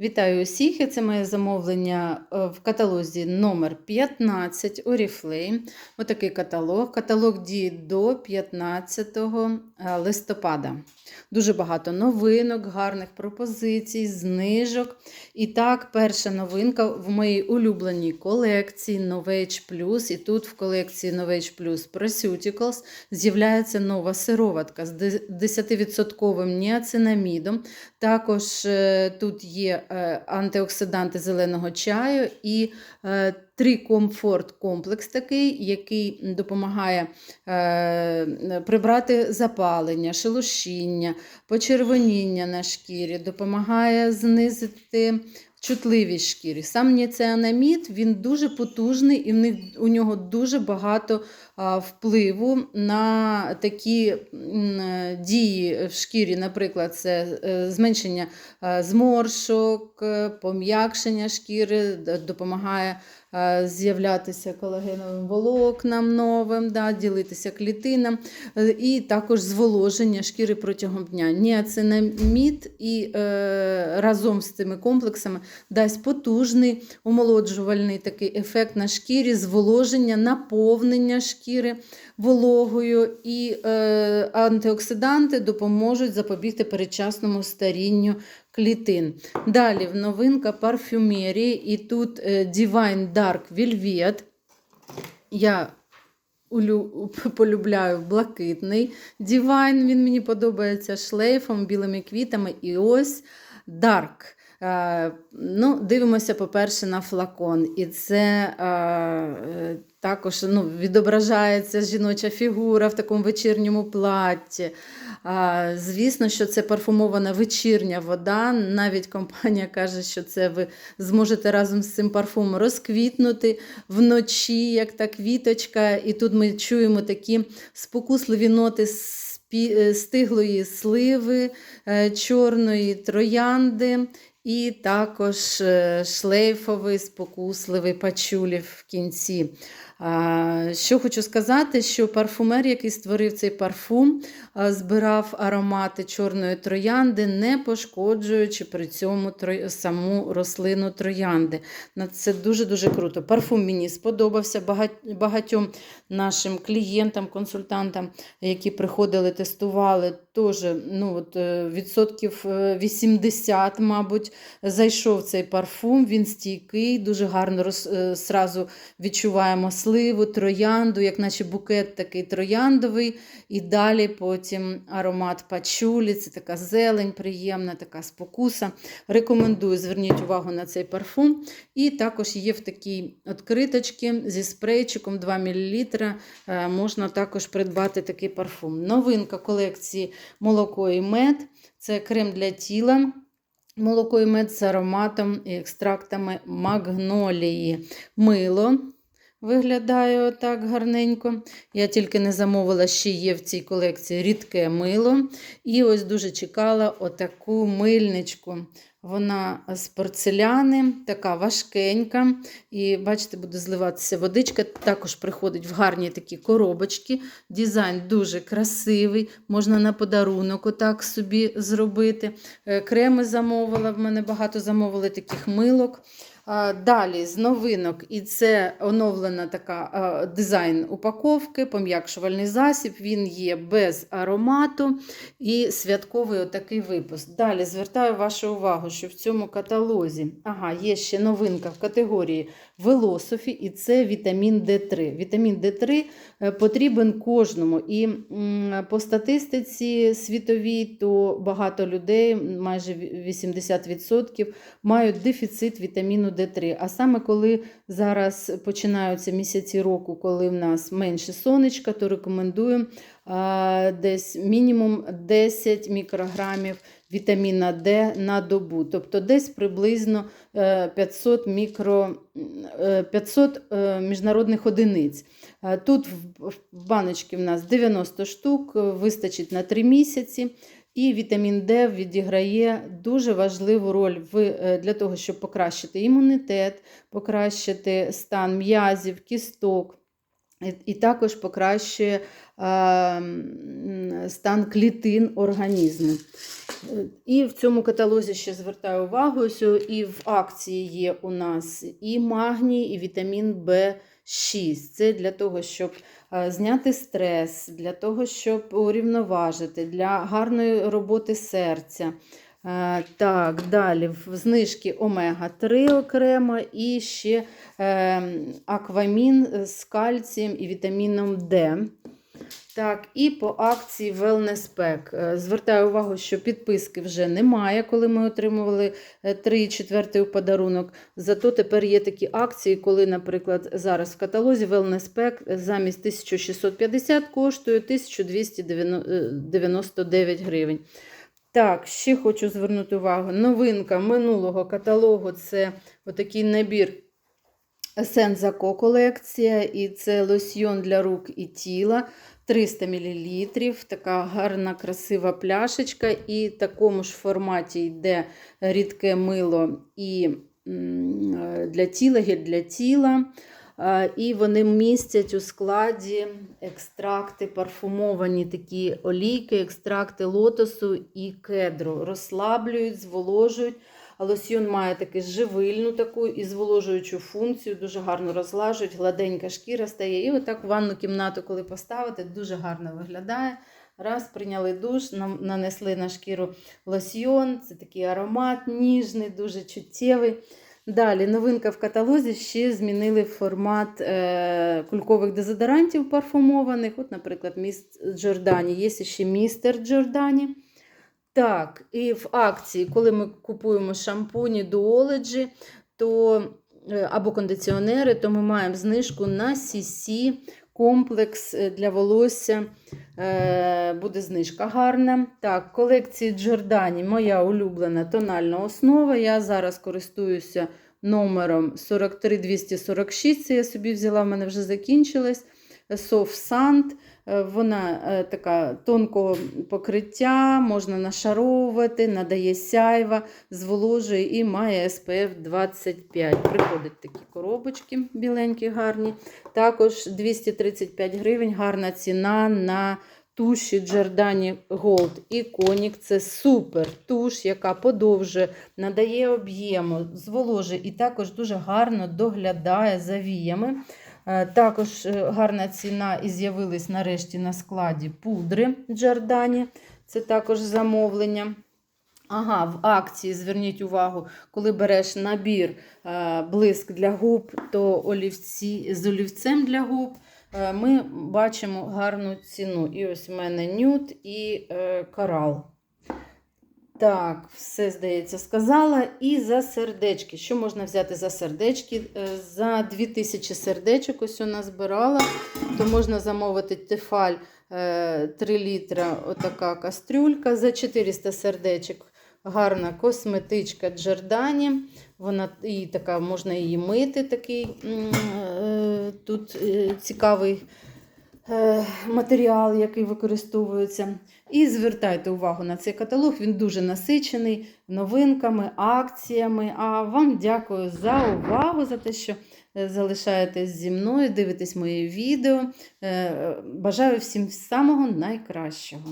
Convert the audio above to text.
Вітаю усіх! і Це моє замовлення е, в каталозі номер 15 Oriflame. Отакий каталог. Каталог діє до 15 е, листопада. Дуже багато новинок, гарних пропозицій, знижок. І так, перша новинка в моїй улюбленій колекції Novage Plus. І тут в колекції Novage Plus Proseuticals з'являється нова сироватка з 10% ніацинамідом. Також е, тут є антиоксиданти зеленого чаю і трикомфорт комплекс такий, який допомагає е, прибрати запалення, шелушіння, почервоніння на шкірі, допомагає знизити. Чутливість шкірі. Сам ніцеанамід, він дуже потужний і в них, у нього дуже багато а, впливу на такі м, е, дії в шкірі, наприклад, це е, зменшення е, зморшок, е, пом'якшення шкіри, допомагає з'являтися колагеновим волокнам новим, да, ділитися клітинам, е, і також зволоження шкіри протягом дня. Ніацинамід і е, разом з цими комплексами дасть потужний омолоджувальний такий ефект на шкірі, зволоження, наповнення шкіри вологою, і е, антиоксиданти допоможуть запобігти передчасному старінню клітин. Далі в новинка парфюмерії, і тут е, Divine Dark Velvet. Я полюбляю блакитний Divine, він мені подобається шлейфом, білими квітами. І ось Dark. Е, ну, дивимося, по-перше, на флакон. І це е, е, також ну, відображається жіноча фігура в такому вечірньому платті. А, звісно, що це парфумована вечірня вода. Навіть компанія каже, що це ви зможете разом з цим парфумом розквітнути вночі, як та квіточка. І тут ми чуємо такі спокусливі ноти е, стиглої сливи, е, чорної троянди. І також е, шлейфовий, спокусливий пачулі в кінці. Що хочу сказати, що парфумер, який створив цей парфум, збирав аромати чорної троянди, не пошкоджуючи при цьому саму рослину троянди. Це дуже-дуже круто. Парфум мені сподобався багатьом нашим клієнтам, консультантам, які приходили, тестували. Теж ну, от, е, відсотків е, 80, мабуть, зайшов цей парфум. Він стійкий, дуже гарно роз, е, сразу відчуваємо сливу, троянду, як наче букет такий трояндовий. І далі потім аромат пачулі, це така зелень, приємна, така спокуса. Рекомендую, зверніть увагу на цей парфум. І також є в такій откриточці зі спрейчиком 2 мл. Е, Можна також придбати такий парфум. Новинка колекції молоко і мед. Це крем для тіла. Молоко і мед з ароматом і екстрактами магнолії. Мило виглядає так гарненько. Я тільки не замовила, ще є в цій колекції рідке мило. І ось дуже чекала отаку мильничку. Вона з порцеляни, така важкенька. І бачите, буде зливатися водичка. Також приходить в гарні такі коробочки. Дизайн дуже красивий, можна на подарунок отак собі зробити. Е, Креми замовила, в мене багато замовили таких милок. Далі з новинок, і це оновлена така дизайн упаковки, пом'якшувальний засіб. Він є без аромату і святковий отакий випуск. Далі звертаю вашу увагу, що в цьому каталозі ага, є ще новинка в категорії Велософі, і це вітамін Д3. Вітамін Д3 е, потрібен кожному. І по статистиці світовій, то багато людей, майже 80%, мають дефіцит вітаміну Д3. А саме коли зараз починаються місяці року, коли в нас менше сонечка, то рекомендую десь мінімум 10 мікрограмів вітаміна Д на добу. Тобто десь приблизно е, 500, мікро, е, 500 е, міжнародних одиниць. Е, Тут в баночці в нас 90 штук, е, вистачить на 3 місяці. І вітамін Д відіграє дуже важливу роль в, е, для того, щоб покращити імунітет, покращити стан м'язів, кісток. І- також покращує е, стан клітин організму. Е, І в цьому каталозі ще звертаю увагу, і в акції є у нас і магній, і вітамін В6. Це для того, щоб е, зняти стрес, для того, щоб урівноважити, для гарної роботи серця. Е, Так, далі в знижки омега-3 окремо і ще е, аквамін з кальцієм і вітаміном Д. Так, і по акції Wellness Pack. Е, Звертаю увагу, що підписки вже немає, коли ми отримували 3 четвертий у подарунок. Зато тепер є такі акції, коли, наприклад, зараз в каталозі Wellness Pack замість 1650 коштує 1299 гривень. Так, ще хочу звернути увагу. Новинка минулого каталогу це отакий набір Сензако колекція, і це лосьйон для рук і тіла 300 мл. Така гарна, красива пляшечка. І в такому ж форматі йде рідке мило і е, для тіла, гель для тіла. Е, І вони містять у складі екстракти, парфумовані такі олійки, екстракти лотосу і кедру. Розслаблюють, зволожують. Лосьйон має таку живильну таку і зволожуючу функцію, дуже гарно розлажують, гладенька шкіра стає. І отак в ванну кімнату, коли поставити, дуже гарно виглядає. Раз, прийняли душ, нанесли на шкіру лосьйон. Це такий аромат ніжний, дуже чуттєвий. Далі, новинка в каталозі ще змінили формат е, кулькових дезодорантів парфумованих. От, наприклад, міст Джордані. Є ще містер Джордані. Так, і в акції, коли ми купуємо шампуні дуоледжі, то е, або кондиціонери, то ми маємо знижку на CC комплекс е, для волосся. Е, Буде знижка гарна. Так, колекції Джордані, моя улюблена тональна основа. Я зараз користуюся номером 43246. Це я собі взяла, в мене вже закінчилось. Sand. Е, Вона е, така тонкого покриття, можна нашаровувати, надає сяйва, зволожує і має SPF 25. Приходять такі коробочки біленькі, гарні. Також 235 гривень, гарна ціна на туші Giordani Gold. І конік це супер туш, яка подовжує, надає об'єму, зволожує і також дуже гарно доглядає за віями. Е, Також е, гарна ціна і з'явились нарешті на складі пудри Джордані. Це також замовлення. Ага, в акції зверніть увагу, коли береш набір е, блиск для губ, то олівці, з олівцем для губ ми бачимо гарну ціну. І ось в мене нюд і корал. Так, все, здається, сказала. І за сердечки. Що можна взяти за сердечки? Е, За 2000 сердечок ось вона збирала, то можна замовити тефаль е, 3 літра, отака кастрюлька. За 400 сердечок гарна косметичка Джордані. Вона і така, можна її мити, такий е, тут е, цікавий е, матеріал, який використовується. І звертайте увагу на цей каталог, він дуже насичений новинками, акціями. А вам дякую за увагу, за те, що е, залишаєтесь зі мною, дивитесь мої відео. Е, Бажаю всім самого найкращого.